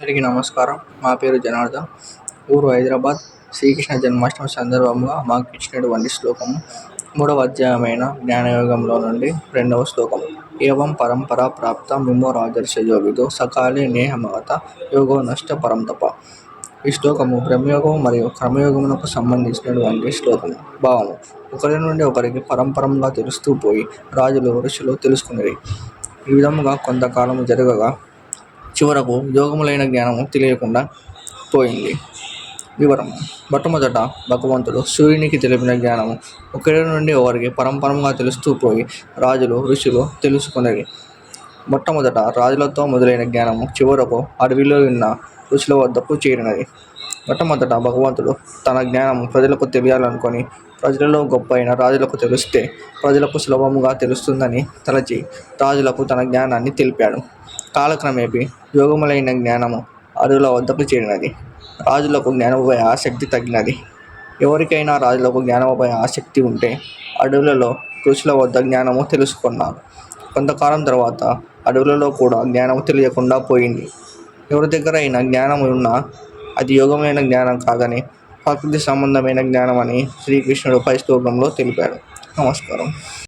అందరికీ నమస్కారం. మా పేరు జనార్దన్. ఊరు హైదరాబాద్. శ్రీకృష్ణ జన్మాష్టమి సందర్భంగా మాకు ఇచ్చినటువంటి శ్లోకము మూడవ అధ్యాయమైన జ్ఞానయోగంలో నుండి రెండవ శ్లోకం ఏవం పరంపర ప్రాప్త మిమో రాజర్ష యోగితో సకాలే నేహమగత యోగో నష్ట పరం తప. ఈ శ్లోకము బ్రహ్మయోగం మరియు క్రమయోగమునకు సంబంధించినటువంటి శ్లోకము. భావము. ఒకరి నుండి ఒకరికి పరంపరంగా తెలుస్తూ పోయి రాజులు ఋషులు తెలుసుకునేది. ఈ విధముగా కొంతకాలం జరగగా చివరకు యోగములైన జ్ఞానము తెలియకుండా పోయింది. వివరము. మొట్టమొదట భగవంతుడు సూర్యునికి తెలిపిన జ్ఞానము ఒకరి నుండి ఒకరికి పరంపరంగా తెలుస్తూ పోయి రాజులు ఋషులు తెలుసుకునేది మొట్టమొదట రాజులతో మొదలైన జ్ఞానము చివరకు అడవిలో ఉన్న ఋషుల వద్దకు చేరినది. మొట్టమొదట భగవంతుడు తన జ్ఞానం ప్రజలకు తెలియాలనుకొని ప్రజలలో గొప్ప అయిన రాజులకు తెలిస్తే ప్రజలకు సులభముగా తెలుస్తుందని తలచి రాజులకు తన జ్ఞానాన్ని తెలిపాడు. కాలక్రమేపీ యోగములైన జ్ఞానము అరుల వద్దకు చేరినది. రాజులకు జ్ఞానముపై ఆసక్తి తగ్గినది. ఎవరికైనా రాజులకు జ్ఞానముపై ఆసక్తి ఉంటే అడవులలో ఋషుల వద్ద జ్ఞానము తెలుసుకున్నారు కొంతకాలం తర్వాత అడవులలో కూడా జ్ఞానము తెలియకుండా పోయింది. ఎవరి దగ్గర అయినా జ్ఞానము ఉన్నా అది యోగమైన జ్ఞానం కాదని ప్రకృతి సంబంధమైన జ్ఞానం అని శ్రీకృష్ణుడు పై శ్లోకంలో తెలిపాడు. నమస్కారం.